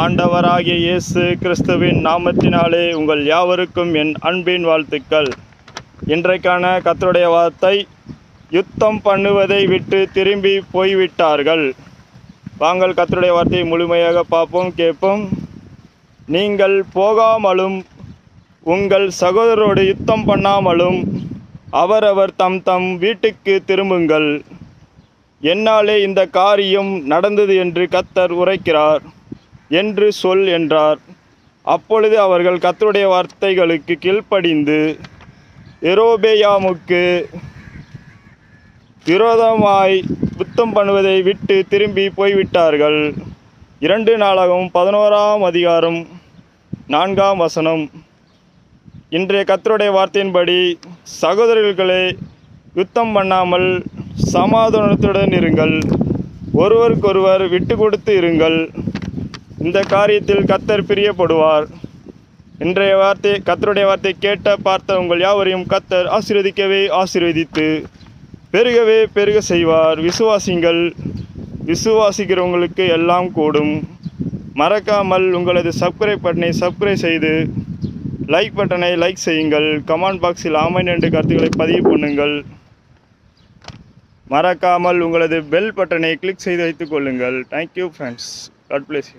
ஆண்டவராகிய இயேசு கிறிஸ்துவின் நாமத்தினாலே உங்கள் யாவருக்கும் என் அன்பின் வாழ்த்துக்கள். இன்றைக்கான கத்தருடைய வார்த்தை யுத்தம் பண்ணுவதை விட்டு திரும்பி போய்விட்டார்கள். வாங்கள் கத்தருடைய வார்த்தையை முழுமையாக பார்ப்போம் கேட்போம். நீங்கள் போகாமலும் உங்கள் சகோதரோடு யுத்தம் பண்ணாமலும் அவரவர் தம் தம் வீட்டுக்கு திரும்புங்கள். என்னாலே இந்த காரியம் நடந்தது என்று கத்தர் உரைக்கிறார். என்று சொல் என்றார். அப்பொழுது அவர்கள் கத்தருடைய வார்த்தைகளுக்கு கீழ்ப்படிந்து எரோபேயாமுக்கு விரோதமாய் யுத்தம் பண்ணுவதை விட்டு திரும்பி போய்விட்டார்கள். இரண்டு நாளாகவும் பதினோராம் அதிகாரம் நான்காம் வசனம். இன்றைய கத்தருடைய வார்த்தையின்படி சகோதரர்களே யுத்தம் பண்ணாமல் சமாதானத்துடன் இருங்கள். ஒருவருக்கொருவர் விட்டு கொடுத்து இருங்கள். இந்த காரியத்தில் கத்தர் பிரியப்படுவார். இன்றைய வார்த்தை கத்தருடைய வார்த்தை கேட்ட பார்த்த உங்கள் யாவரையும் கத்தர் ஆசீர்வதிக்கவே ஆசீர்வதித்து பெருகவே பெருக செய்வார். விசுவாசிங்கள் விசுவாசிக்கிறவங்களுக்கு எல்லாம் கூடும். மறக்காமல் உங்களது சப்ஸ்கிரைப் பட்டனை சப்ஸ்கிரைப் செய்து லைக் பட்டனை லைக் செய்யுங்கள். கமெண்ட் பாக்ஸில் ஆமன் என்று கருத்துக்களை பதிவு பண்ணுங்கள். மறக்காமல் உங்களது பெல் பட்டனை கிளிக் செய்து வைத்துக் கொள்ளுங்கள். Thank you friends God place